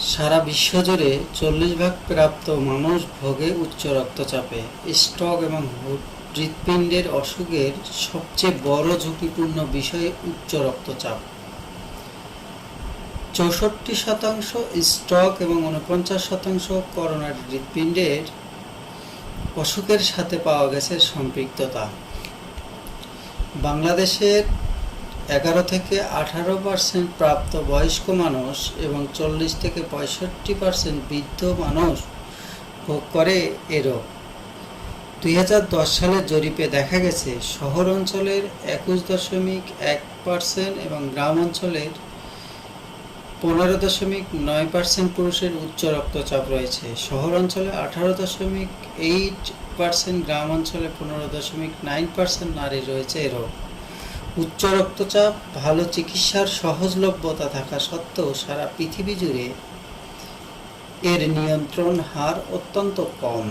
সারা বিশ্ব জুড়ে চল্লিশ ভাগ প্রাপ্ত মানুষ ভোগে উচ্চ রক্তচাপে। স্ট্রোক এবং হৃৎপিণ্ডের অসুখের সবচেয়ে বড় ঝুঁকিপূর্ণ বিষয় উচ্চ রক্তচাপ। চৌষট্টি শতাংশ স্ট্রোক এবং উনপঞ্চাশ শতাংশ করোনার হৃৎপিণ্ডের অসুখের সাথে পাওয়া গেছে সম্পৃক্ততা। বাংলাদেশের এগারো থেকে আঠারো পার্সেন্ট প্রাপ্ত বয়স্ক মানুষ এবং চল্লিশ থেকে পঁয়ষট্টি পার্সেন্ট বৃদ্ধ মানুষ ভোগ করে এ রোগ। দুই সালের জরিপে দেখা গেছে, শহর অঞ্চলের একুশ দশমিক এক পার্সেন্ট এবং গ্রাম অঞ্চলের পনেরো দশমিক নয় পার্সেন্ট পুরুষের উচ্চ রক্তচাপ রয়েছে। শহর অঞ্চলে আঠারো দশমিক এইট পার্সেন্ট, গ্রাম অঞ্চলে পনেরো দশমিক নাইন পার্সেন্ট নারী রয়েছে এ রোগ। উচ্চ রক্তচাপ, ভালো চিকিৎসার সহজলভ্যতা থাকা সত্ত্বেও সারা পৃথিবী জুড়ে এর নিয়ন্ত্রণ হার অত্যন্ত কম।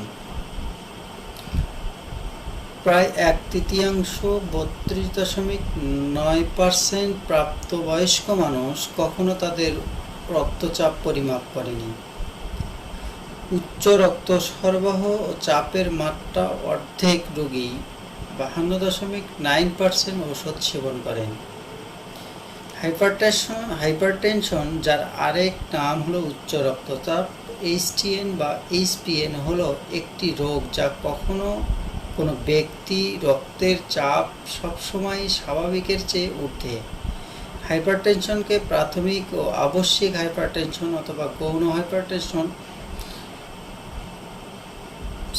প্রায় এক তৃতীয়াংশ, বত্রিশ দশমিক নয় পার্সেন্ট প্রাপ্তবয়স্ক মানুষ কখনো তাদের রক্তচাপ পরিমাপ করেনি। উচ্চ রক্ত সরবরাহ ও চাপের মাত্রা অর্ধেক রোগী বাহান্ন দশমিক নাইন পার্সেন্ট ওষুধ সেবন করেন। হাইপারটেনশন হাইপারটেনশন, যার আরেক নাম হলো উচ্চ রক্তচাপ এইচটিএন বা এইচপিএন হলো একটি রোগ যা কখনো কোনো ব্যক্তি রক্তের চাপ সবসময় স্বাভাবিকের চেয়ে ঊর্ধ্বে। হাইপারটেনশনকে প্রাথমিক ও আবশ্যিক হাইপারটেনশন অথবা গৌণ হাইপারটেনশন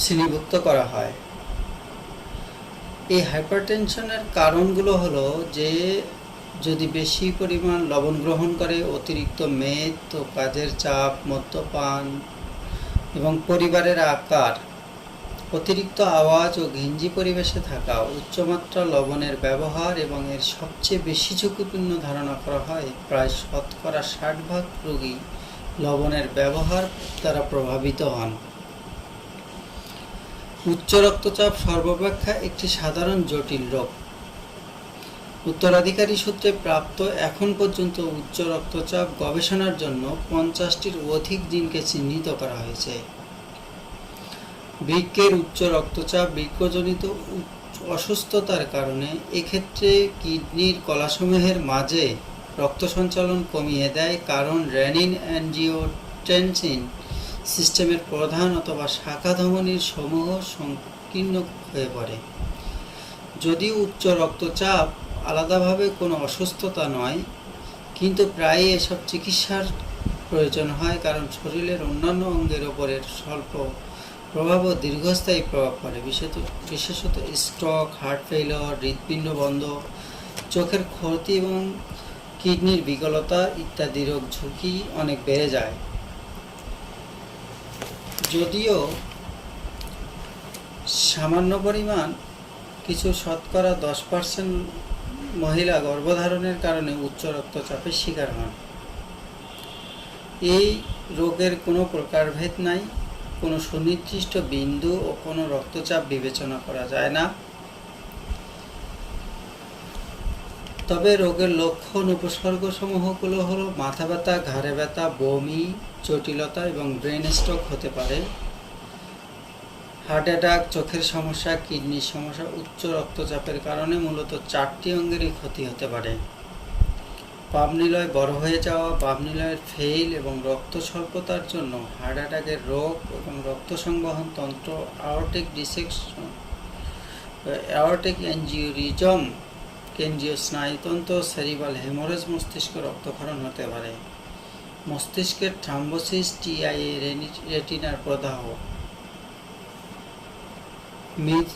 শ্রেণীভুক্ত করা হয়। এই হাইপারটেনশনের কারণগুলো হলো যে যদি বেশি পরিমাণ লবণ গ্রহণ করে, অতিরিক্ত মেদ তো কাজের চাপ, মদ্যপান এবং পরিবারের আকার, অতিরিক্ত আওয়াজ ও ঘিঞ্জি পরিবেশে থাকা, উচ্চমাত্রা লবণের ব্যবহার এবং এর সবচেয়ে বেশি ঝুঁকিপূর্ণ ধারণা করা হয়, প্রায় শতকরা ষাট ভাগ রোগী লবণের ব্যবহার দ্বারা প্রভাবিত হন। উচ্চ রক্তচাপ সর্বাপেক্ষা একটি সাধারণ জটিল রোগ। উত্তরাধিকারী সূত্রে প্রাপ্ত এখন পর্যন্ত উচ্চ রক্তচাপ গবেষণার জন্য পঞ্চাশটির অধিক জিনকে চিহ্নিত করা হয়েছে। বৃক্কের উচ্চ রক্তচাপ বৃক্কজনিত উচ্চ- অসুস্থতার কারণে এক্ষেত্রে কিডনির কলাসমূহের মাঝে রক্ত সঞ্চালন কমিয়ে দেয় কারণ রেনিন অ্যানজিওটেনসিন সিস্টেমের প্রধান অথবা শাখা ধমনির সমূহ সংকীর্ণ হয়ে পড়ে। যদিও উচ্চ রক্তচাপ আলাদাভাবে কোনো অসুস্থতা নয়, কিন্তু প্রায়ই এসব চিকিৎসার প্রয়োজন হয় কারণ শরীরের অন্যান্য অঙ্গের ওপরের স্বল্প প্রভাব ও দীর্ঘস্থায়ী প্রভাব পড়ে। বিশেষত বিশেষত স্ট্রোক হার্ট ফেইলর হৃৎপিণ্ড বন্ধ, চোখের ক্ষতি এবং কিডনির বিকলতা ইত্যাদি রোগ ঝুঁকি অনেক বেড়ে যায়। যদিও সামান্য পরিমাণ কিছু শতকরা দশ পার্সেন্ট মহিলা গর্ভধারণের কারণে উচ্চ রক্তচাপের শিকার হন। এই রোগের কোনো প্রকারভেদ নাই, কোনো সুনির্দিষ্ট বিন্দু ও কোনো রক্তচাপ বিবেচনা করা যায় না। তবে রোগের লক্ষণ উপসর্গসমূহগুলো হলো মাথা ব্যথা, ঘাড়ে ব্যথা, বমি, জটিলতা এবং ব্রেন স্ট্রোক হতে পারে। হার্ট অ্যাটাক, চোখের সমস্যা, কিডনির সমস্যা, উচ্চ রক্তচাপের কারণে মূলত চারটি অঙ্গেরই ক্ষতি হতে পারে। পাবনিলয় বড় হয়ে যাওয়া পাবনিলয়ের ফেইল এবং রক্ত স্বল্পতার জন্য হার্ট অ্যাটাকের রোগ এবং রক্ত সংবহন তন্ত্র অ্যাওর্টিক ডিসেকশন অ্যাওর্টিক অ্যাঞ্জিওরিজম কেন্দ্রীয় স্নায়ুতন্ত্র সেরিবাল হেমোরেজ মস্তিষ্ক রক্তক্ষরণ হতে পারে। মস্তিষ্কের থ্রাম্বোসিস টিআইএ রেটিনার প্রদাহ। মৃদ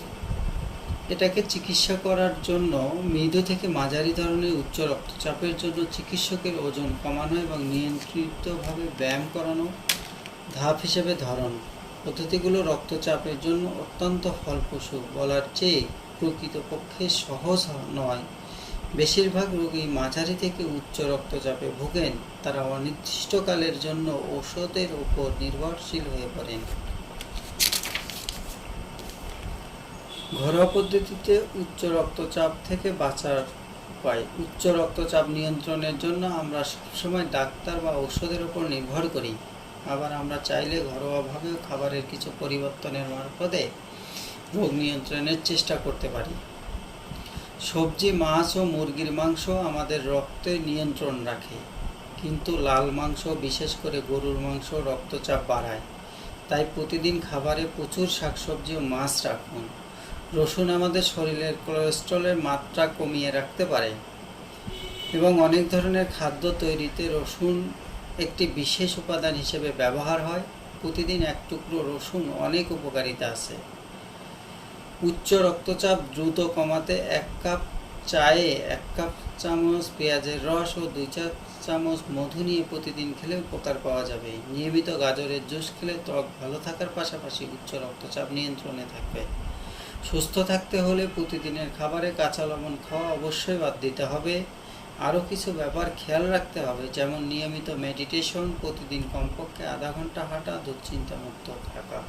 এটাকে চিকিৎসা করার জন্য মৃদু থেকে মাঝারি ধরনের উচ্চ রক্তচাপের জন্য চিকিৎসকের ওজন কমানো এবং নিয়ন্ত্রিতভাবে ব্যায়াম করানো ধাপ হিসেবে ধরন। পদ্ধতিগুলো রক্তচাপের জন্য অত্যন্ত ফলপ্রসূ বলার চেয়ে প্রকৃতপক্ষে সহজ নয়। বেশিরভাগ রোগী মাঝারি থেকে উচ্চ রক্তচাপে ভোগেন। তারা অনির্দিষ্টকালের জন্য ঔষধের উপর নির্ভরশীল হয়ে পড়েন। ঘরোয়া পদ্ধতিতে উচ্চ রক্তচাপ থেকে বাঁচার উপায়। উচ্চ রক্তচাপ নিয়ন্ত্রণের জন্য আমরা সবসময় ডাক্তার বা ঔষধের উপর নির্ভর করি। আবার আমরা চাইলে ঘরোয়াভাবেও খাবারের কিছু পরিবর্তনের মারফতে রোগ নিয়ন্ত্রণের চেষ্টা করতে পারি। সবজি, মাছ ও মুরগির মাংস আমাদের রক্তে নিয়ন্ত্রণ রাখে, কিন্তু লাল মাংস, বিশেষ করে গরুর মাংস, রক্তচাপ বাড়ায়। তাই প্রতিদিন খাবারে প্রচুর শাকসবজি ও মাছ রাখুন। রসুন আমাদের শরীরের কোলেস্ট্রলের মাত্রা কমিয়ে রাখতে পারে এবং অনেক ধরনের খাদ্য তৈরিতে রসুন একটি বিশেষ উপাদান হিসেবে ব্যবহার হয়। প্রতিদিন এক টুকরো রসুন অনেক উপকারিতা আছে। উচ্চ রক্তচাপ দ্রুত কমাতে এক কাপ চায়ে এক কাপ চামচ পেঁয়াজের রস ও দুই চা চামচ মধু নিয়ে প্রতিদিন খেলে উপকার পাওয়া যাবে। নিয়মিত গাজরের জুস খেলে ত্বক ভালো থাকার পাশাপাশি উচ্চ রক্তচাপ নিয়ন্ত্রণে থাকবে। সুস্থ থাকতে হলে প্রতিদিনের খাবারে কাঁচা লবণ খাওয়া অবশ্যই বাদ দিতে হবে। আরও কিছু ব্যাপার খেয়াল রাখতে হবে, যেমন নিয়মিত মেডিটেশন প্রতিদিন কমপক্ষে আধা ঘণ্টা হাঁটা, দুশ্চিন্তামুক্ত থাকা।